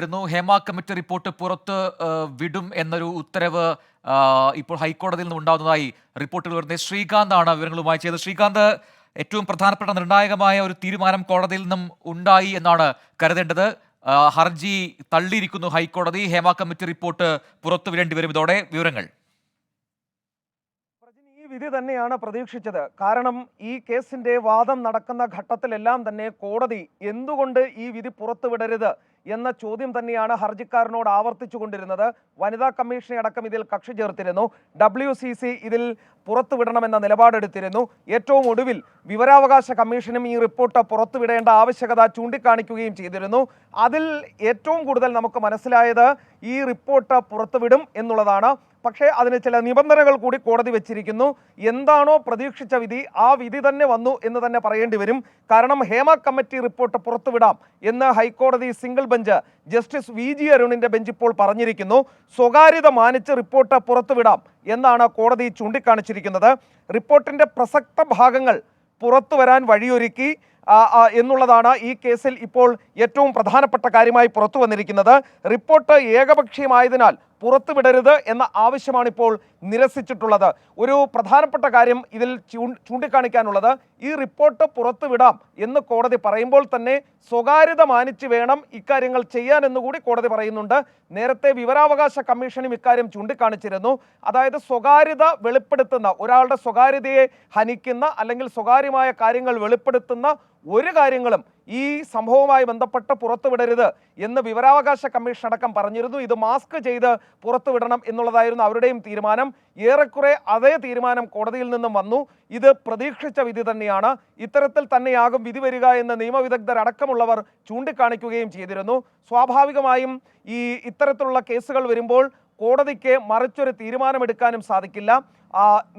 രുന്നു Hema committee report പുറത്ത് വിടും എന്നൊരു ഉത്തരവ് ഇപ്പോൾ ഹൈക്കോടതിയിൽ നിന്ന് ഉണ്ടാകുന്നതായി റിപ്പോർട്ടുകൾ വരുന്നത്. ശ്രീകാന്താണ് വിവരങ്ങളുമായി ചെയ്തത്. ശ്രീകാന്ത് ഏറ്റവും പ്രധാനപ്പെട്ട നിർണായകമായ ഒരു തീരുമാനം കോടതിയിൽ നിന്നും ഉണ്ടായി എന്നാണ് കരുതേണ്ടത്. ഹർജി തള്ളിയിരിക്കുന്നു ഹൈക്കോടതി. ഹേമ കമ്മിറ്റി റിപ്പോർട്ട് പുറത്തുവിടേണ്ടി വരും. ഇതോടെ വിവരങ്ങൾ. വിധി തന്നെയാണ് പ്രതീക്ഷിച്ചത്. കാരണം ഈ കേസിന്റെ വാദം നടക്കുന്ന ഘട്ടത്തിലെല്ലാം തന്നെ കോടതി എന്തുകൊണ്ട് ഈ വിധി പുറത്തുവിടരുത് എന്ന ചോദ്യം തന്നെയാണ് ഹർജിക്കാരനോട് ആവർത്തിച്ചുകൊണ്ടിരുന്നത്. വനിതാ കമ്മീഷനെ അടക്കം ഇതിൽ കക്ഷി ചേർത്തിരുന്നു. ഡബ്ല്യു സി സി ഇതിൽ പുറത്തുവിടണമെന്ന നിലപാടെടുത്തിരുന്നു. ഏറ്റവും ഒടുവിൽ വിവരാവകാശ കമ്മീഷനും ഈ റിപ്പോർട്ട് പുറത്തുവിടേണ്ട ആവശ്യകത ചൂണ്ടിക്കാണിക്കുകയും ചെയ്തിരുന്നു. അതിൽ ഏറ്റവും കൂടുതൽ നമുക്ക് മനസ്സിലായത് ഈ റിപ്പോർട്ട് പുറത്തുവിടും എന്നുള്ളതാണ്. പക്ഷേ അതിന് ചില നിബന്ധനകൾ കൂടി കോടതി വെച്ചിരിക്കുന്നു. എന്താണോ പ്രതീക്ഷിച്ച വിധി ആ വിധി തന്നെ വന്നു എന്ന് തന്നെ പറയേണ്ടി വരും. കാരണം ഹേമ കമ്മിറ്റി റിപ്പോർട്ട് പുറത്തുവിടാം എന്ന് ഹൈക്കോടതി single bench justice V G അരുണിന്റെ ബെഞ്ച് ഇപ്പോൾ പറഞ്ഞിരിക്കുന്നു. സ്വകാര്യത മാനിച്ച് റിപ്പോർട്ട് പുറത്തുവിടാം എന്നാണ് കോടതി ചൂണ്ടിക്കാണിച്ചിരിക്കുന്നത്. റിപ്പോർട്ടിന്റെ പ്രസക്ത ഭാഗങ്ങൾ പുറത്തു വരാൻ വഴിയൊരുക്കി എന്നുള്ളതാണ് ഈ കേസിൽ ഇപ്പോൾ ഏറ്റവും പ്രധാനപ്പെട്ട കാര്യമായി പുറത്തു വന്നിരിക്കുന്നത്. റിപ്പോർട്ട് ഏകപക്ഷീയമായതിനാൽ പുറത്തുവിടരുത് എന്ന ആവശ്യമാണ് ഇപ്പോൾ നിരസിച്ചിട്ടുള്ളത്. ഒരു പ്രധാനപ്പെട്ട കാര്യം ഇതിൽ ചൂണ്ടിക്കാണിക്കാനുള്ളത്. ഈ റിപ്പോർട്ട് പുറത്തുവിടാം എന്ന് കോടതി പറയുമ്പോൾ തന്നെ സ്വകാര്യത മാനിച്ച് വേണം ഇക്കാര്യങ്ങൾ ചെയ്യാൻ എന്നുകൂടി കോടതി പറയുന്നുണ്ട്. നേരത്തെ വിവരാവകാശ കമ്മീഷനും ഇക്കാര്യം ചൂണ്ടിക്കാണിച്ചിരുന്നു. അതായത് സ്വകാര്യത വെളിപ്പെടുത്തുന്ന ഒരാളുടെ സ്വകാര്യതയെ ഹനിക്കുന്ന അല്ലെങ്കിൽ സ്വകാര്യമായ കാര്യങ്ങൾ വെളിപ്പെടുത്തുന്ന ഒരു കാര്യങ്ങളും ഈ സംഭവവുമായി ബന്ധപ്പെട്ട് പുറത്തുവിടരുത് എന്ന് വിവരാവകാശ കമ്മീഷൻ അടക്കം പറഞ്ഞിരുന്നു. ഇത് മാസ്ക് ചെയ്ത് പുറത്തുവിടണം എന്നുള്ളതായിരുന്നു അവരുടെയും തീരുമാനം. ഏറെക്കുറെ അതേ തീരുമാനം കോടതിയിൽ നിന്നും വന്നു. ഇത് പ്രതീക്ഷിച്ച വിധി തന്നെയാണ്. ഇത്തരത്തിൽ തന്നെയാകും വിധി വരിക എന്ന് നിയമവിദഗ്ധരടക്കമുള്ളവർ ചൂണ്ടിക്കാണിക്കുകയും ചെയ്തിരുന്നു. സ്വാഭാവികമായും ഈ ഇത്തരത്തിലുള്ള കേസുകൾ വരുമ്പോൾ കോടതിക്ക് മറിച്ചൊരു തീരുമാനമെടുക്കാനും സാധിക്കില്ല.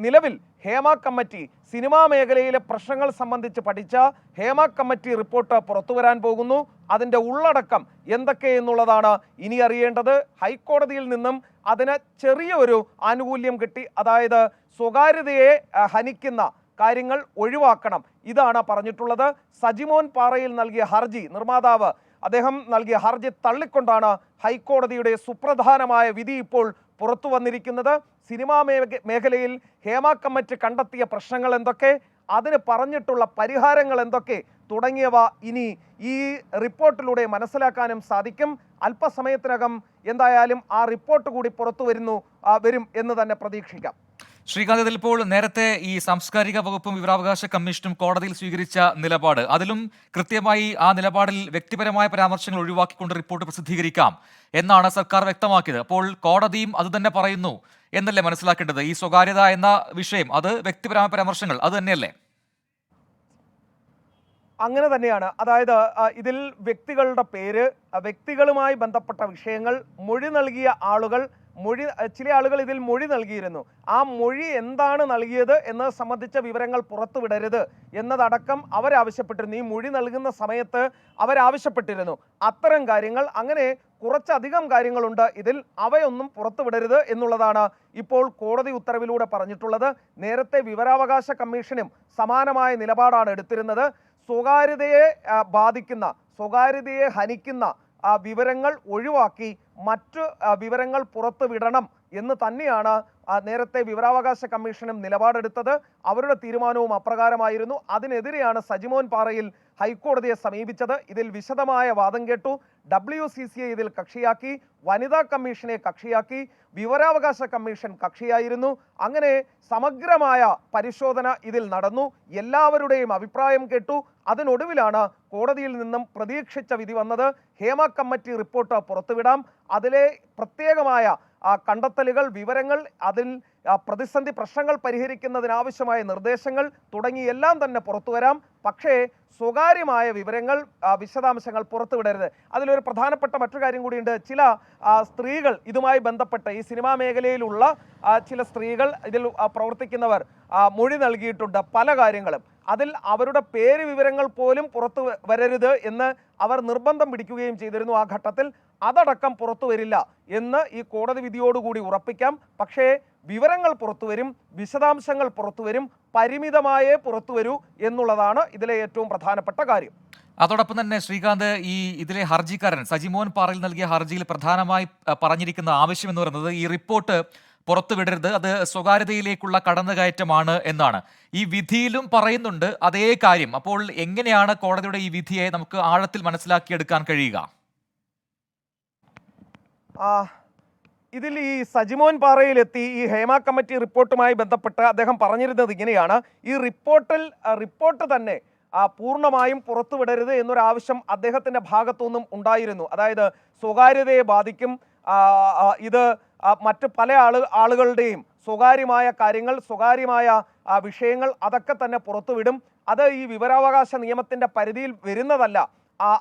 നിലവിൽ ഹേമ കമ്മിറ്റി സിനിമാ മേഖലയിലെ പ്രശ്നങ്ങൾ സംബന്ധിച്ച് പഠിച്ച ഹേമ കമ്മിറ്റി റിപ്പോർട്ട് പുറത്തു വരാൻ പോകുന്നു. അതിന്റെ ഉള്ളടക്കം എന്തൊക്കെ എന്നുള്ളതാണ് ഇനി അറിയേണ്ടത്. ഹൈക്കോടതിയിൽ നിന്നും അതിന് ചെറിയൊരു ആനുകൂല്യം കിട്ടി. അതായത് സ്വകാര്യതയെ ഹനിക്കുന്ന കാര്യങ്ങൾ ഒഴിവാക്കണം. ഇതാണ് പറഞ്ഞിട്ടുള്ളത്. സജിമോൻ പാറയിൽ നൽകിയ ഹർജി നിർമ്മാതാവ് അദ്ദേഹം നൽകിയ ഹർജി തള്ളിക്കൊണ്ടാണ് ഹൈക്കോടതിയുടെ സുപ്രധാനമായ വിധി ഇപ്പോൾ പുറത്തു വന്നിരിക്കുന്നത് സിനിമാ മേഖ- മേഖലയിൽ ഹേമ കമ്മിറ്റി കണ്ടെത്തിയ പ്രശ്നങ്ങൾ എന്തൊക്കെ? അതിന് പറഞ്ഞിട്ടുള്ള പരിഹാരങ്ങൾ എന്തൊക്കെ? തുടങ്ങിയവ ഇനി ഈ റിപ്പോർട്ടിലൂടെ മനസ്സിലാക്കാനും സാധിക്കും. അല്പസമയത്തിനകം എന്തായാലും ആ റിപ്പോർട്ട് കൂടി പുറത്തു വരുന്നു വരും എന്ന് തന്നെ പ്രതീക്ഷിക്കാം. ശ്രീകാന്ത് ഇതിലിപ്പോൾ നേരത്തെ ഈ സാംസ്കാരിക വകുപ്പും വിവരാവകാശ കമ്മീഷനും കോടതിയിൽ സ്വീകരിച്ച നിലപാട്. അതിലും കൃത്യമായി ആ നിലപാടിൽ വ്യക്തിപരമായ പരാമർശങ്ങൾ ഒഴിവാക്കിക്കൊണ്ട് റിപ്പോർട്ട് പ്രസിദ്ധീകരിക്കാം എന്നാണ് സർക്കാർ വ്യക്തമാക്കിയത്. അപ്പോൾ കോടതിയും അത് തന്നെ പറയുന്നു എന്നല്ലേ മനസ്സിലാക്കേണ്ടത്? ഈ സ്വകാര്യത എന്ന വിഷയം അത് വ്യക്തിപരമായ പരാമർശങ്ങൾ അത് തന്നെയല്ലേ? അങ്ങനെ തന്നെയാണ്. അതായത് ഇതിൽ വ്യക്തികളുടെ പേര് വ്യക്തികളുമായി ബന്ധപ്പെട്ട വിഷയങ്ങൾ മൊഴി നൽകിയ ആളുകൾ മൊഴി ചില ആളുകൾ ഇതിൽ മൊഴി നൽകിയിരുന്നു. ആ മൊഴി എന്താണ് നൽകിയത് എന്നത് സംബന്ധിച്ച വിവരങ്ങൾ പുറത്തുവിടരുത് എന്നതടക്കം അവരാവശ്യപ്പെട്ടിരുന്നു ഈ മൊഴി നൽകുന്ന സമയത്ത് അവരാവശ്യപ്പെട്ടിരുന്നു അത്തരം കാര്യങ്ങൾ അങ്ങനെ കുറച്ചധികം കാര്യങ്ങളുണ്ട്. ഇതിൽ അവയൊന്നും പുറത്തുവിടരുത് എന്നുള്ളതാണ് ഇപ്പോൾ കോടതി ഉത്തരവിലൂടെ പറഞ്ഞിട്ടുള്ളത്. നേരത്തെ വിവരാവകാശ കമ്മീഷനും സമാനമായ നിലപാടാണ് എടുത്തിരുന്നത്. സ്വകാര്യതയെ ബാധിക്കുന്ന സ്വകാര്യതയെ ഹനിക്കുന്ന വിവരങ്ങൾ ഒഴിവാക്കി മറ്റ് വിവരങ്ങൾ പുറത്തു വിടണം എന്ന് തന്നെയാണ് നേരത്തെ വിവരാവകാശ കമ്മീഷനും നിലപാടെടുത്തത്. അവരുടെ തീരുമാനവും അപ്രകാരമായിരുന്നു. അതിനെതിരെയാണ് സജിമോൻ പാറയിൽ ഹൈക്കോടതിയെ സമീപിച്ചത്. ഇതിൽ വിശദമായ വാദം കേട്ടു. ഡബ്ല്യു സി സിയെ ഇതിൽ കക്ഷിയാക്കി. വനിതാ കമ്മീഷനെ കക്ഷിയാക്കി. വിവരാവകാശ കമ്മീഷൻ കക്ഷിയായിരുന്നു. അങ്ങനെ സമഗ്രമായ പരിശോധന ഇതിൽ നടന്നു. എല്ലാവരുടെയും അഭിപ്രായം കേട്ടു. അതിനൊടുവിലാണ് കോടതിയിൽ നിന്നും പ്രതീക്ഷിച്ച വിധി വന്നത്. ഹേമ കമ്മിറ്റി റിപ്പോർട്ട് പുറത്തുവിടാം. അതിലെ പ്രത്യേകമായ കണ്ടെത്തലുകൾ വിവരങ്ങൾ അതിൽ ആ, പ്രതിസന്ധി പ്രശ്നങ്ങൾ പരിഹരിക്കുന്നതിനാവശ്യമായ നിർദ്ദേശങ്ങൾ തുടങ്ങി എല്ലാം തന്നെ പുറത്തു വരാം. പക്ഷേ സ്വകാര്യമായ വിവരങ്ങൾ വിശദാംശങ്ങൾ പുറത്തുവിടരുത് അതിലൊരു പ്രധാനപ്പെട്ട മറ്റൊരു കാര്യം കൂടിയുണ്ട്. ചില സ്ത്രീകൾ ഇതുമായി ബന്ധപ്പെട്ട് ഈ സിനിമാ മേഖലയിലുള്ള ചില സ്ത്രീകൾ ഇതിൽ പ്രവർത്തിക്കുന്നവർ ആ, മൊഴി നൽകിയിട്ടുണ്ട് പല കാര്യങ്ങളും. അതിൽ അവരുടെ പേര് വിവരങ്ങൾ പോലും പുറത്തു വരരുത് എന്ന് അവർ നിർബന്ധം പിടിക്കുകയും ചെയ്തിരുന്നു ആ ഘട്ടത്തിൽ. അതടക്കം പുറത്തു വരില്ല എന്ന് ഈ കോടതി വിധിയോടുകൂടി ഉറപ്പിക്കാം. പക്ഷേ വിവരങ്ങൾ പുറത്തുവരും വിശദാംശങ്ങൾ പുറത്തുവരും പരിമിതമായേ പുറത്തുവരൂ എന്നുള്ളതാണ് ഇതിലെ ഏറ്റവും പ്രധാനപ്പെട്ട കാര്യം. അതോടൊപ്പം തന്നെ ശ്രീകാന്ത് ഈ ഇതിലെ ഹർജിക്കാരൻ സജിമോൻ പാറയിൽ നൽകിയ ഹർജിയിൽ പ്രധാനമായി പറഞ്ഞിരിക്കുന്ന ആവശ്യം എന്ന് പറയുന്നത് ഈ റിപ്പോർട്ട് പുറത്തുവിടരുത് അത് സ്വകാര്യതയിലേക്കുള്ള കടന്നുകയറ്റമാണ് എന്നാണ്. ഈ വിധിയിലും പറയുന്നുണ്ട് അതേ കാര്യം. അപ്പോൾ എങ്ങനെയാണ് കോടതിയുടെ ഈ വിധിയെ നമുക്ക് ആഴത്തിൽ മനസ്സിലാക്കിയെടുക്കാൻ കഴിയുക? ഇതിൽ ഈ സജിമോൻ പാറയിലെത്തി ഈ ഹേമ കമ്മിറ്റി റിപ്പോർട്ടുമായി ബന്ധപ്പെട്ട് അദ്ദേഹം പറഞ്ഞിരുന്നത് ഇങ്ങനെയാണ്. ഈ റിപ്പോർട്ടിൽ റിപ്പോർട്ട് തന്നെ പൂർണമായും പുറത്തുവിടരുത് എന്നൊരാവശ്യം അദ്ദേഹത്തിന്റെ ഭാഗത്തുനിന്നും ഉണ്ടായിരുന്നു. അതായത് സ്വകാര്യതയെ ബാധിക്കും. ഇത് മറ്റ് പല ആൾ ആളുകളുടെയും സ്വകാര്യമായ കാര്യങ്ങൾ സ്വകാര്യമായ വിഷയങ്ങൾ അതൊക്കെ തന്നെ പുറത്തുവിടും. അത് ഈ വിവരാവകാശ നിയമത്തിന്റെ പരിധിയിൽ വരുന്നതല്ല.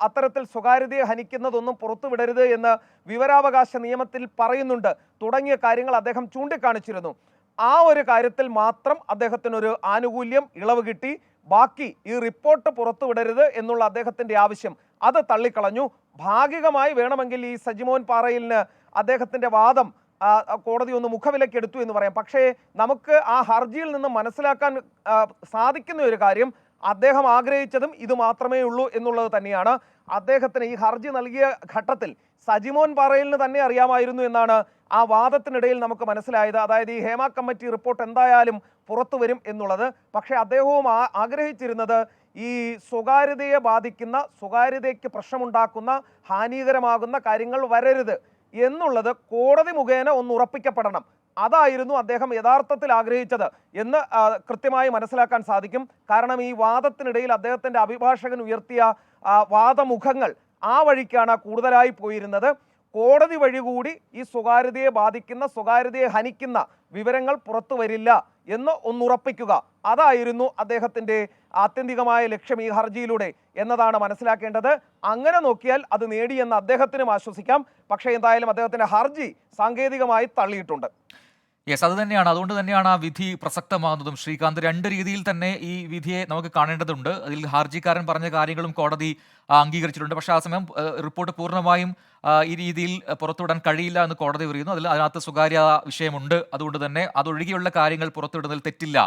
അത്തരത്തിൽ സ്വകാര്യതയെ ഹനിക്കുന്നതൊന്നും പുറത്തുവിടരുത് എന്ന് വിവരാവകാശ നിയമത്തിൽ പറയുന്നുണ്ട്. തുടങ്ങിയ കാര്യങ്ങൾ അദ്ദേഹം ചൂണ്ടിക്കാണിച്ചിരുന്നു. ആ ഒരു കാര്യത്തിൽ മാത്രം അദ്ദേഹത്തിനൊരു ആനുകൂല്യം ഇളവ് കിട്ടി. ബാക്കി ഈ റിപ്പോർട്ട് പുറത്തുവിടരുത് എന്നുള്ള അദ്ദേഹത്തിന്റെ ആവശ്യം. അത് തള്ളിക്കളഞ്ഞു. ഭാഗികമായി വേണമെങ്കിൽ ഈ സജിമോൻ പാറയിലിന് അദ്ദേഹത്തിന്റെ വാദം കോടതി ഒന്ന് മുഖവിലക്കെടുത്തു എന്ന് പറയാം. പക്ഷേ നമുക്ക് ആ ഹർജിയിൽ നിന്ന് മനസ്സിലാക്കാൻ സാധിക്കുന്ന ഒരു കാര്യം അദ്ദേഹം ആഗ്രഹിച്ചതും ഇത് മാത്രമേ ഉള്ളൂ എന്നുള്ളത് തന്നെയാണ്. അദ്ദേഹത്തിന് ഈ ഹർജി നൽകിയ ഘട്ടത്തിൽ സജിമോൻ പാറയിലിന് തന്നെ അറിയാമായിരുന്നു എന്നാണ് ആ വാദത്തിനിടയിൽ നമുക്ക് മനസ്സിലായത്. അതായത് ഈ ഹേമ കമ്മിറ്റി റിപ്പോർട്ട് എന്തായാലും പുറത്തു വരും എന്നുള്ളത്. പക്ഷേ അദ്ദേഹവും ആഗ്രഹിച്ചിരുന്നത് ഈ സ്വകാര്യതയെ ബാധിക്കുന്ന സ്വകാര്യതയ്ക്ക് പ്രശ്നമുണ്ടാക്കുന്ന ഹാനികരമാകുന്ന കാര്യങ്ങൾ വരരുത് എന്നുള്ളത് കോടതി മുഖേന ഒന്ന് ഉറപ്പിക്കപ്പെടണം. അതായിരുന്നു അദ്ദേഹം യഥാർത്ഥത്തിൽ ആഗ്രഹിച്ചത് എന്ന് കൃത്യമായി മനസ്സിലാക്കാൻ സാധിക്കും. കാരണം ഈ വാദത്തിനിടയിൽ അദ്ദേഹത്തിന്റെ അഭിഭാഷകൻ ഉയർത്തിയ വാദമുഖങ്ങൾ ആ വഴിക്കാണ് കൂടുതലായി പോയിരുന്നത്. കോടതി വഴി കൂടി ഈ സ്വകാര്യതയെ ബാധിക്കുന്ന സ്വകാര്യതയെ ഹനിക്കുന്ന വിവരങ്ങൾ പുറത്തു വരില്ല എന്ന് ഒന്നുറപ്പിക്കുക. അതായിരുന്നു അദ്ദേഹത്തിന്റെ ആത്യന്തികമായ ലക്ഷ്യം ഈ ഹർജിയിലൂടെ എന്നതാണ് മനസ്സിലാക്കേണ്ടത്. അങ്ങനെ നോക്കിയാൽ അത് നേടിയെന്ന് അദ്ദേഹത്തിനും ആശ്വസിക്കാം. പക്ഷേ എന്തായാലും അദ്ദേഹത്തിന്റെ ഹർജി സാങ്കേതികമായി തള്ളിയിട്ടുണ്ട്. യെസ് അത് തന്നെയാണ്. അതുകൊണ്ട് തന്നെയാണ് ആ വിധി പ്രസക്തമാകുന്നതും. ശ്രീകാന്ത് രണ്ട് രീതിയിൽ തന്നെ ഈ വിധിയെ നമുക്ക് കാണേണ്ടതുണ്ട്. അതിൽ ഹർജിക്കാരൻ പറഞ്ഞ കാര്യങ്ങളും കോടതി അംഗീകരിച്ചിട്ടുണ്ട്. പക്ഷേ ആ സമയം റിപ്പോർട്ട് പൂർണമായും ഈ രീതിയിൽ പുറത്തുവിടാൻ കഴിയില്ല എന്ന് കോടതി പറയുന്നു. അതിൽ അതിനകത്ത് സ്വകാര്യ വിഷയമുണ്ട്. അതുകൊണ്ട് തന്നെ അതൊഴികെയുള്ള കാര്യങ്ങൾ പുറത്തുവിടുന്നതിൽ തെറ്റില്ല.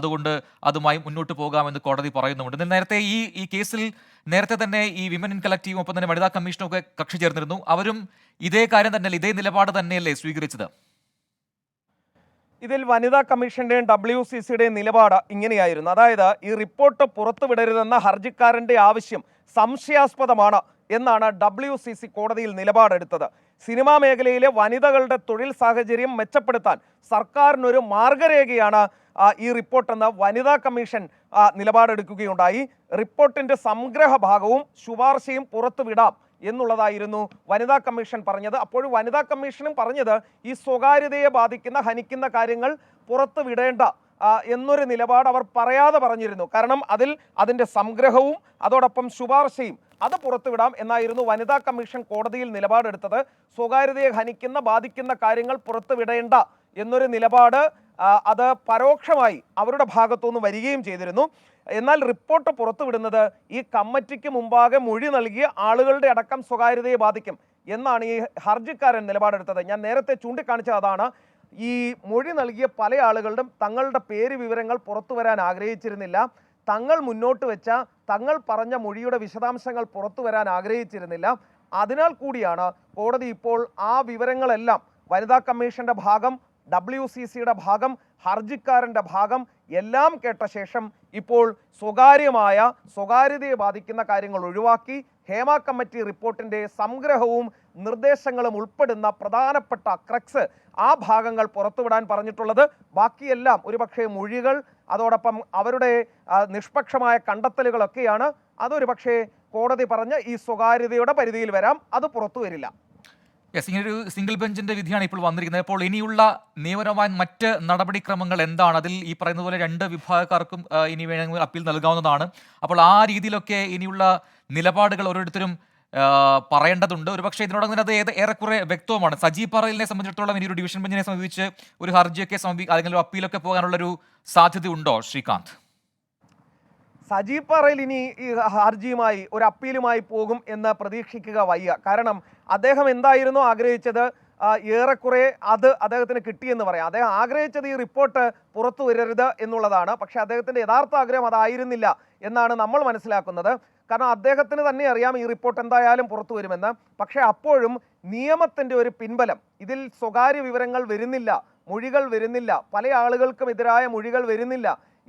അതുകൊണ്ട് അതുമായി മുന്നോട്ട് പോകാമെന്ന് കോടതി പറയുന്നുമുണ്ട്. നേരത്തെ ഈ ഈ കേസിൽ നേരത്തെ തന്നെ ഈ വിമൻ ഇൻ കളക്റ്റീവും ഒപ്പം തന്നെ വനിതാ കമ്മീഷനും ഒക്കെ കക്ഷി ചേർന്നിരുന്നു. അവരും ഇതേ കാര്യം തന്നെയല്ലേ ഇതേ നിലപാട് തന്നെയല്ലേ സ്വീകരിച്ചത്? ഇതിൽ വനിതാ കമ്മീഷന്റെയും ഡബ്ല്യു സി സിയുടെയും നിലപാട് ഇങ്ങനെയായിരുന്നു. അതായത് ഈ റിപ്പോർട്ട് പുറത്തുവിടരുതെന്ന ഹർജിക്കാരന്റെ ആവശ്യം സംശയാസ്പദമാണ് എന്നാണ് ഡബ്ല്യു സി സി കോടതിയിൽ നിലപാടെടുത്തത്. സിനിമാ മേഖലയിലെ വനിതകളുടെ തൊഴിൽ സാഹചര്യം മെച്ചപ്പെടുത്താൻ സർക്കാരിനൊരു മാർഗരേഖയാണ് ഈ റിപ്പോർട്ടെന്ന് വനിതാ കമ്മീഷൻ നിലപാടെടുക്കുകയുണ്ടായി. റിപ്പോർട്ടിന്റെ സംഗ്രഹ ഭാഗവും ശുപാർശയും പുറത്തുവിടാം. എന്നുള്ളതായിരുന്നു വനിതാ കമ്മീഷൻ പറഞ്ഞത്. അപ്പോൾ വനിതാ കമ്മീഷനും പറഞ്ഞത് ഈ സ്വകാര്യതയെ ബാധിക്കുന്ന ഹനിക്കുന്ന കാര്യങ്ങൾ പുറത്തു വിടേണ്ട എന്നൊരു നിലപാട് അവർ പറയാതെ പറഞ്ഞിരുന്നു. കാരണം അതിൽ അതിന്റെ സംഗ്രഹവും അതോടൊപ്പം ശുപാർശയും അത് പുറത്തുവിടാം എന്നായിരുന്നു വനിതാ കമ്മീഷൻ കോടതിയിൽ നിലപാടെടുത്തത്. സ്വകാര്യതയെ ഹനിക്കുന്ന ബാധിക്കുന്ന കാര്യങ്ങൾ പുറത്തുവിടേണ്ട എന്നൊരു നിലപാട് അത് പരോക്ഷമായി അവരുടെ ഭാഗത്തുനിന്ന് വരികയും ചെയ്തിരുന്നു. എന്നാൽ റിപ്പോർട്ട് പുറത്തുവിടുന്നത് ഈ കമ്മിറ്റിക്ക് മുമ്പാകെ മൊഴി നൽകിയ ആളുകളുടെ അടക്കം സ്വകാര്യതയെ ബാധിക്കും എന്നാണ് ഈ ഹർജിക്കാരൻ നിലപാടെടുത്തത്. ഞാൻ നേരത്തെ ചൂണ്ടിക്കാണിച്ച അതാണ്. ഈ മൊഴി നൽകിയ പല ആളുകളുടെ തങ്ങളുടെ പേര് വിവരങ്ങൾ പുറത്തു വരാൻ ആഗ്രഹിച്ചിരുന്നില്ല. തങ്ങൾ മുന്നോട്ട് വെച്ച തങ്ങൾ പറഞ്ഞ മൊഴിയുടെ വിശദാംശങ്ങൾ പുറത്തു വരാൻ ആഗ്രഹിച്ചിരുന്നില്ല. അതിനാൽ കൂടിയാണ് കോടതി ഇപ്പോൾ ആ വിവരങ്ങളെല്ലാം വനിതാ കമ്മീഷന്റെ ഭാഗം ഡബ്ല്യു സി സിയുടെ ഭാഗം ഹർജിക്കാരന്റെ ഭാഗം എല്ലാം കേട്ട ശേഷം ഇപ്പോൾ സ്വകാര്യമായ സ്വകാര്യതയെ ബാധിക്കുന്ന കാര്യങ്ങൾ ഒഴിവാക്കി ഹേമ കമ്മിറ്റി റിപ്പോർട്ടിന്റെ സംഗ്രഹവും നിർദ്ദേശങ്ങളും ഉൾപ്പെടുന്ന പ്രധാനപ്പെട്ട ക്രക്സ് ആ ഭാഗങ്ങൾ പുറത്തുവിടാൻ പറഞ്ഞിട്ടുള്ളത്. ബാക്കിയെല്ലാം ഒരുപക്ഷെ മൊഴികൾ അതോടൊപ്പം അവരുടെ നിഷ്പക്ഷമായ കണ്ടെത്തലുകളൊക്കെയാണ്. അതൊരു പക്ഷേ കോടതി പറഞ്ഞ് ഈ സ്വകാര്യതയുടെ പരിധിയിൽ വരാം. അത് പുറത്തു വരില്ല യെസ് ഇങ്ങനെ ഒരു സിംഗിൾ ബെഞ്ചിന്റെ വിധിയാണ് ഇപ്പോൾ വന്നിരിക്കുന്നത്. അപ്പോൾ ഇനിയുള്ള നിയമപരമായ മറ്റ് നടപടിക്രമങ്ങൾ എന്താണ്? അതിൽ ഈ പറയുന്ന പോലെ രണ്ട് വിഭാഗക്കാർക്കും ഇനി വേണമെങ്കിൽ അപ്പീൽ നൽകാവുന്നതാണ്. അപ്പോൾ ആ രീതിയിലൊക്കെ ഇനിയുള്ള നിലപാടുകൾ ഓരോരുത്തരും പറയേണ്ടതുണ്ട്. ഒരുപക്ഷെ ഇതിനോടൊപ്പം തന്നെ അത് ഏത് ഏറെക്കുറെ വ്യക്തവുമാണ്. സജീവ് പറയലിനെ സംബന്ധിച്ചിടത്തോളം ഇനി ഒരു ഡിവിഷൻ ബെഞ്ചിനെ സംബന്ധിച്ച് ഒരു ഹർജിയൊക്കെ സമീപി അല്ലെങ്കിൽ ഒരു അപ്പീലൊക്കെ പോകാനുള്ളൊരു സാധ്യതയുണ്ടോ ശ്രീകാന്ത്? സജീവ് പറയിൽ ഇനി ഈ ഹർജിയുമായി ഒരു അപ്പീലുമായി പോകും എന്ന് പ്രതീക്ഷിക്കുക വയ്യ. കാരണം അദ്ദേഹം എന്തായിരുന്നു ആഗ്രഹിച്ചത് ഏറെക്കുറെ അത് അദ്ദേഹത്തിന് കിട്ടിയെന്ന് പറയാം. അദ്ദേഹം ആഗ്രഹിച്ചത് ഈ റിപ്പോർട്ട് പുറത്തു വരരുത് എന്നുള്ളതാണ്. പക്ഷേ അദ്ദേഹത്തിന്റെ യഥാർത്ഥ ആഗ്രഹം അതായിരുന്നില്ല എന്നാണ് നമ്മൾ മനസ്സിലാക്കുന്നത്. കാരണം അദ്ദേഹത്തിന് തന്നെ അറിയാം ഈ റിപ്പോർട്ട് എന്തായാലും പുറത്തു വരുമെന്ന്. പക്ഷേ അപ്പോഴും നിയമത്തിന്റെ ഒരു പിൻബലം ഇതിൽ സ്വകാര്യ വിവരങ്ങൾ വരുന്നില്ല മൊഴികൾ വരുന്നില്ല പല ആളുകൾക്കും എതിരായ മൊഴികൾ വരുന്നില്ല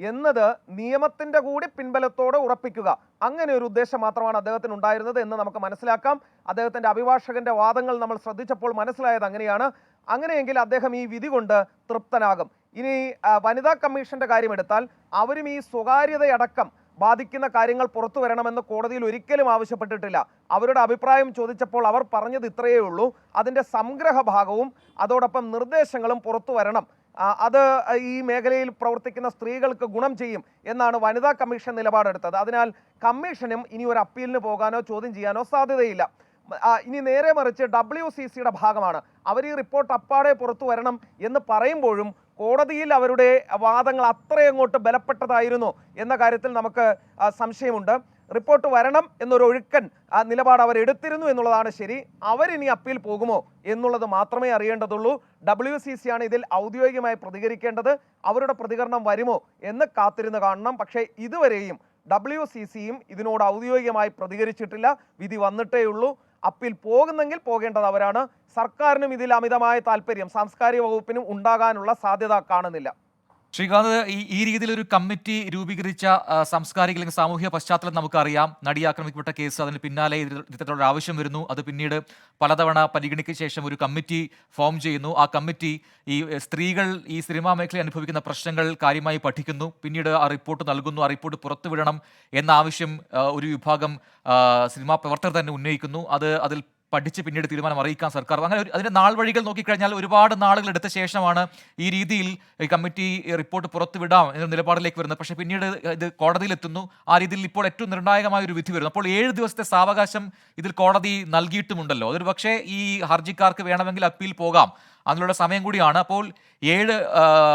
എന്നത് നിയമത്തിന്റെ കൂടി പിൻബലത്തോടെ ഉറപ്പിക്കുക. അങ്ങനെ ഒരു ഉദ്ദേശം മാത്രമാണ് അദ്ദേഹത്തിന് ഉണ്ടായിരുന്നത് എന്ന് നമുക്ക് മനസ്സിലാക്കാം. അദ്ദേഹത്തിന്റെ അഭിഭാഷകന്റെ വാദങ്ങൾ നമ്മൾ ശ്രദ്ധിച്ചപ്പോൾ മനസ്സിലായത് അങ്ങനെയാണ്. അങ്ങനെയെങ്കിൽ അദ്ദേഹം ഈ വിധി കൊണ്ട് തൃപ്തനാകും. ഇനി വനിതാ കമ്മീഷന്റെ കാര്യമെടുത്താൽ അവരും ഈ സ്വകാര്യതയടക്കം ബാധിക്കുന്ന കാര്യങ്ങൾ പുറത്തു വരണമെന്ന് കോടതിയിൽ ഒരിക്കലും ആവശ്യപ്പെട്ടിട്ടില്ല. അവരുടെ അഭിപ്രായം ചോദിച്ചപ്പോൾ അവർ പറഞ്ഞത് ഇത്രയേ ഉള്ളൂ. അതിന്റെ സംഗ്രഹ ഭാഗവും അതോടൊപ്പം നിർദ്ദേശങ്ങളും പുറത്തു വരണം. അത് ഈ മേഖലയിൽ പ്രവർത്തിക്കുന്ന സ്ത്രീകൾക്ക് ഗുണം ചെയ്യും എന്നാണ് വനിതാ കമ്മീഷൻ നിലപാടെടുത്തത്. അതിനാൽ കമ്മീഷനും ഇനി ഒരു അപ്പീലിന് പോകാനോ ചോദ്യം ചെയ്യാനോ സാധ്യതയില്ല. ഇനി നേരെ മറിച്ച് ഡബ്ല്യു സി സിയുടെ ഭാഗമാണ്. അവർ ഈ റിപ്പോർട്ട് അപ്പാടെ പുറത്തു വരണം എന്ന് പറയുമ്പോഴും കോടതിയിൽ അവരുടെ വാദങ്ങൾ അത്രയങ്ങോട്ട് ബലപ്പെട്ടതായിരുന്നു എന്ന കാര്യത്തിൽ നമുക്ക് സംശയമുണ്ട്. റിപ്പോർട്ട് വരണം എന്നൊരു ഒഴുക്കൻ ആ, നിലപാട് അവർ എടുത്തിരുന്നു എന്നുള്ളതാണ് ശരി. അവരിനി അപ്പീൽ പോകുമോ എന്നുള്ളത് മാത്രമേ അറിയേണ്ടതുള്ളൂ. ഡബ്ല്യു സി സി ആണ് ഇതിൽ ഔദ്യോഗികമായി പ്രതികരിക്കേണ്ടത്. അവരുടെ പ്രതികരണം വരുമോ എന്ന് കാത്തിരുന്ന് കാണണം. പക്ഷേ ഇതുവരെയും ഡബ്ല്യു സി സിയും ഇതിനോട് ഔദ്യോഗികമായി പ്രതികരിച്ചിട്ടില്ല. വിധി വന്നിട്ടേ ഉള്ളൂ അപ്പീൽ പോകുന്നെങ്കിൽ പോകേണ്ടത് അവരാണ്. സർക്കാരിനും ഇതിൽ അമിതമായ താല്പര്യം സാംസ്കാരിക വകുപ്പിനും ഉണ്ടാകാനുള്ള സാധ്യത കാണുന്നില്ല. ശ്രീകാന്ത് ഈ രീതിയിൽ ഒരു കമ്മിറ്റി രൂപീകരിച്ച സാംസ്കാരിക അല്ലെങ്കിൽ സാമൂഹിക പശ്ചാത്തലം നമുക്കറിയാം. നടി ആക്രമിക്കപ്പെട്ട കേസ് അതിന് പിന്നാലെ ഇത്തരത്തിലുള്ള ആവശ്യം വരുന്നു. അത് പിന്നീട് പലതവണ പരിഗണിക്ക് ശേഷം ഒരു കമ്മിറ്റി ഫോം ചെയ്യുന്നു. ആ കമ്മിറ്റി ഈ സ്ത്രീകൾ ഈ സിനിമാ മേഖലയിൽ അനുഭവിക്കുന്ന പ്രശ്നങ്ങൾ കാര്യമായി പഠിക്കുന്നു. പിന്നീട് ആ റിപ്പോർട്ട് നൽകുന്നു. ആ റിപ്പോർട്ട് പുറത്തുവിടണം എന്ന ആവശ്യം ഒരു വിഭാഗം സിനിമാ പ്രവർത്തകർ തന്നെ ഉന്നയിക്കുന്നു. അത് അതിൽ പഠിച്ച് പിന്നീട് തീരുമാനം അറിയിക്കാൻ സർക്കാർ. അങ്ങനെ അതിന്റെ നാൾ വഴികൾ നോക്കിക്കഴിഞ്ഞാൽ ഒരുപാട് നാളുകൾ എടുത്ത ശേഷമാണ് ഈ രീതിയിൽ കമ്മിറ്റി റിപ്പോർട്ട് പുറത്തുവിടാം എന്ന നിലപാടിലേക്ക് വരുന്നത്. പക്ഷേ പിന്നീട് ഇത് കോടതിയിലെത്തുന്നു. ആ രീതിയിൽ ഇപ്പോൾ ഏറ്റവും നിർണായകമായ ഒരു വിധി വരുന്നു. അപ്പോൾ ഏഴ് ദിവസത്തെ സാവകാശം ഇതിൽ കോടതി നൽകിയിട്ടുമുണ്ടല്ലോ. അതൊരു പക്ഷേ ഈ ഹർജിക്കാർക്ക് വേണമെങ്കിൽ അപ്പീൽ പോകാം. അതിനുള്ള സമയം കൂടിയാണ്. അപ്പോൾ ഏഴ്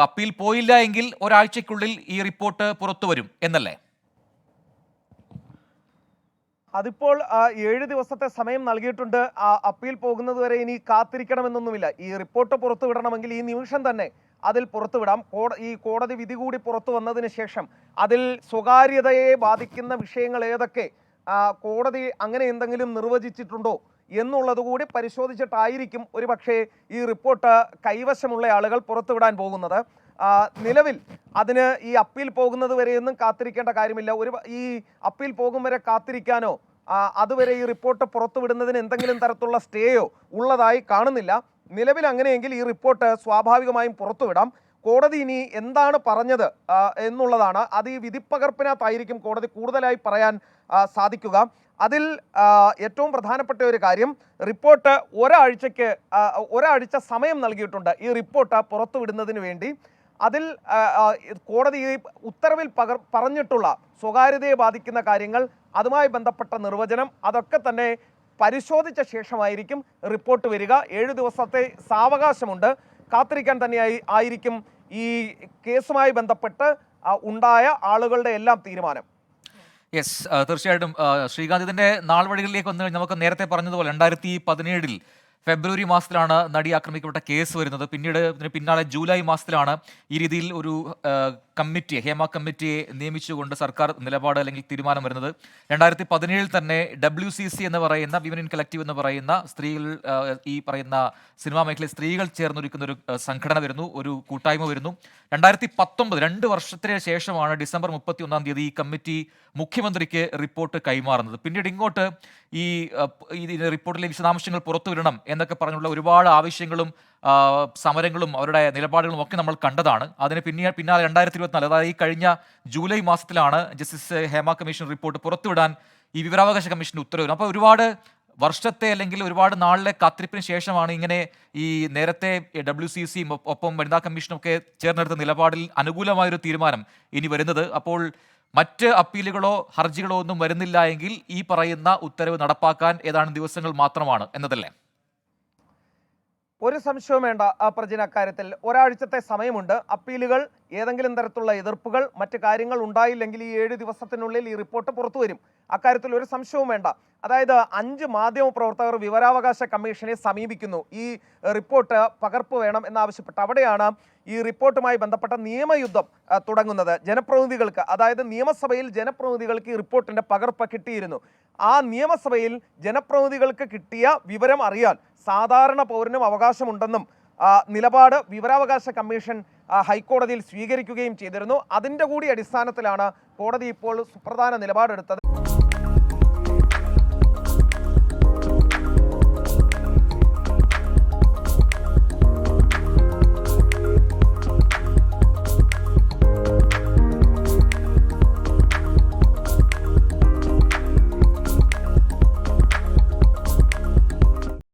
അപ്പീൽ പോയില്ല എങ്കിൽ ഒരാഴ്ചയ്ക്കുള്ളിൽ ഈ റിപ്പോർട്ട് പുറത്തു വരും എന്നല്ലേ? അതിപ്പോൾ ഏഴ് ദിവസത്തെ സമയം നൽകിയിട്ടുണ്ട്. അപ്പീൽ പോകുന്നത് വരെ ഇനി കാത്തിരിക്കണമെന്നൊന്നുമില്ല. ഈ റിപ്പോർട്ട് പുറത്തുവിടണമെങ്കിൽ ഈ നിമിഷം തന്നെ അതിൽ പുറത്തുവിടാം. ഈ കോടതി വിധി കൂടി പുറത്തു വന്നതിന് ശേഷം അതിൽ സ്വകാര്യതയെ ബാധിക്കുന്ന വിഷയങ്ങൾ ഏതൊക്കെ കോടതി അങ്ങനെ എന്തെങ്കിലും നിർവചിച്ചിട്ടുണ്ടോ എന്നുള്ളത് കൂടി പരിശോധിച്ചിട്ടായിരിക്കും ഒരു പക്ഷേ ഈ റിപ്പോർട്ട് കൈവശമുള്ള ആളുകൾ പുറത്തുവിടാൻ പോകുന്നത്. നിലവിൽ അതിന് ഈ അപ്പീൽ പോകുന്നത് വരെയൊന്നും കാത്തിരിക്കേണ്ട കാര്യമില്ല. ഒരു ഈ അപ്പീൽ പോകും വരെ കാത്തിരിക്കാനോ അതുവരെ ഈ റിപ്പോർട്ട് പുറത്തുവിടുന്നതിന് എന്തെങ്കിലും തരത്തിലുള്ള സ്റ്റേയോ ഉള്ളതായി കാണുന്നില്ല. നിലവിൽ അങ്ങനെയെങ്കിൽ ഈ റിപ്പോർട്ട് സ്വാഭാവികമായും പുറത്തുവിടാം കോടതി ഇനി എന്താണ് പറഞ്ഞത് എന്നുള്ളതാണ്. അത് ഈ വിധിപ്പകർപ്പിനകത്തായിരിക്കും കോടതി കൂടുതലായി പറയാൻ സാധിക്കുക. അതിൽ ഏറ്റവും പ്രധാനപ്പെട്ട ഒരു കാര്യം റിപ്പോർട്ട് ഒരാഴ്ചയ്ക്ക് ഒരാഴ്ച സമയം നൽകിയിട്ടുണ്ട്. ഈ റിപ്പോർട്ട് പുറത്തുവിടുന്നതിന് വേണ്ടി അതിൽ കോടതി ഉത്തരവിൽ പകർ പറഞ്ഞിട്ടുള്ള സ്വകാര്യതയെ ബാധിക്കുന്ന കാര്യങ്ങൾ അതുമായി ബന്ധപ്പെട്ട നിർവചനം അതൊക്കെ തന്നെ പരിശോധിച്ച ശേഷമായിരിക്കും റിപ്പോർട്ട് വരിക. ഏഴ് ദിവസത്തെ സാവകാശമുണ്ട്. കാത്തിരിക്കാൻ തന്നെയായി ആയിരിക്കും ഈ കേസുമായി ബന്ധപ്പെട്ട് ഉണ്ടായ ആളുകളുടെ എല്ലാം തീരുമാനം. യെസ് തീർച്ചയായിട്ടും ശ്രീകാന്ത് ഇതിന്റെ നാൾ വഴികളിലേക്ക് വന്നു കഴിഞ്ഞാൽ നമുക്ക് നേരത്തെ പറഞ്ഞതുപോലെ രണ്ടായിരത്തി പതിനേഴിൽ ഫെബ്രുവരി മാസത്തിലാണ് നടി ആക്രമിക്കപ്പെട്ട കേസ് വരുന്നത്. പിന്നീട് പിന്നാലെ ജൂലൈ മാസത്തിലാണ് ഈ രീതിയിൽ ഒരു ആ, കമ്മിറ്റി ഹേമ കമ്മിറ്റിയെ നിയമിച്ചുകൊണ്ട് സർക്കാർ നിലപാട് അല്ലെങ്കിൽ തീരുമാനം വരുന്നത്. രണ്ടായിരത്തി പതിനേഴിൽ തന്നെ ഡബ്ല്യു സി സി എന്ന് പറയുന്ന വിമൻ കളക്റ്റീവ് എന്ന് പറയുന്ന സ്ത്രീകൾ ഈ പറയുന്ന സിനിമാ മേഖലയിൽ സ്ത്രീകൾ ചേർന്നൊരുക്കുന്ന ഒരു സംഘടന വരുന്നു ഒരു കൂട്ടായ്മ വരുന്നു. രണ്ടായിരത്തി പത്തൊമ്പത് രണ്ട് വർഷത്തിന് ശേഷമാണ് ഡിസംബർ മുപ്പത്തി ഒന്നാം തീയതി ഈ കമ്മിറ്റി മുഖ്യമന്ത്രിക്ക് റിപ്പോർട്ട് കൈമാറുന്നത്. പിന്നീട് ഇങ്ങോട്ട് ഈ റിപ്പോർട്ടിലെ വിശദാംശങ്ങൾ പുറത്തുവിടണം എന്നൊക്കെ പറഞ്ഞുള്ള ഒരുപാട് ആവശ്യങ്ങളും സമരങ്ങളും അവരുടെ നിലപാടുകളും ഒക്കെ നമ്മൾ കണ്ടതാണ്. അതിന് പിന്നെ പിന്നാലെ രണ്ടായിരത്തി ഇരുപത്തിനാല് അതായത് ഈ കഴിഞ്ഞ ജൂലൈ മാസത്തിലാണ് ജസ്റ്റിസ് ഹേമ കമ്മീഷൻ റിപ്പോർട്ട് പുറത്തുവിടാൻ ഈ വിവരാവകാശ കമ്മീഷൻ ഉത്തരവ്. അപ്പോൾ ഒരുപാട് വർഷത്തെ അല്ലെങ്കിൽ ഒരുപാട് നാളിലെ കാത്തിരിപ്പിന് ശേഷമാണ് ഇങ്ങനെ ഈ നേരത്തെ ഡബ്ല്യു സി സിയും ഒപ്പം വനിതാ കമ്മീഷനും ഒക്കെ ചേർന്നെടുത്ത നിലപാടിൽ അനുകൂലമായൊരു തീരുമാനം ഇനി വരുന്നത്. അപ്പോൾ മറ്റ് അപ്പീലുകളോ ഹർജികളോ ഒന്നും വരുന്നില്ല എങ്കിൽ ഈ പറയുന്ന ഉത്തരവ് നടപ്പാക്കാൻ ഏതാനും ദിവസങ്ങൾ മാത്രമാണ് എന്നതല്ലേ? ഒരു സംശയവും വേണ്ട പ്രജിന അക്കാര്യത്തിൽ ഒരാഴ്ചത്തെ സമയമുണ്ട്. അപ്പീലുകൾ ഏതെങ്കിലും തരത്തിലുള്ള എതിർപ്പുകൾ മറ്റു കാര്യങ്ങൾ ഉണ്ടായില്ലെങ്കിൽ ഈ ഏഴ് ദിവസത്തിനുള്ളിൽ ഈ റിപ്പോർട്ട് പുറത്തു വരും. അക്കാര്യത്തിൽ ഒരു സംശയവും വേണ്ട. അതായത് അഞ്ച് മാധ്യമ പ്രവർത്തകർ വിവരാവകാശ കമ്മീഷനെ സമീപിക്കുന്നു. ഈ റിപ്പോർട്ട് പകർപ്പ് വേണം എന്നാവശ്യപ്പെട്ട് അവിടെയാണ് ഈ റിപ്പോർട്ടുമായി ബന്ധപ്പെട്ട നിയമയുദ്ധം തുടങ്ങുന്നത്. ജനപ്രതിനിധികൾക്ക് അതായത് നിയമസഭയിൽ ജനപ്രതിനിധികൾക്ക് ഈ റിപ്പോർട്ടിന്റെ പകർപ്പ് കിട്ടിയിരുന്നു. ആ നിയമസഭയിൽ ജനപ്രതിനിധികൾക്ക് കിട്ടിയ വിവരം അറിയാൻ സാധാരണ പൗരനും അവകാശമുണ്ടെന്നും നിലപാട് വിവരാവകാശ കമ്മീഷൻ ഹൈക്കോടതിയിൽ സ്വീകരിക്കുകയും ചെയ്തിരുന്നു. അതിന്റെ കൂടി അടിസ്ഥാനത്തിലാണ് കോടതി ഇപ്പോൾ സുപ്രധാന നിലപാടെടുത്തത്.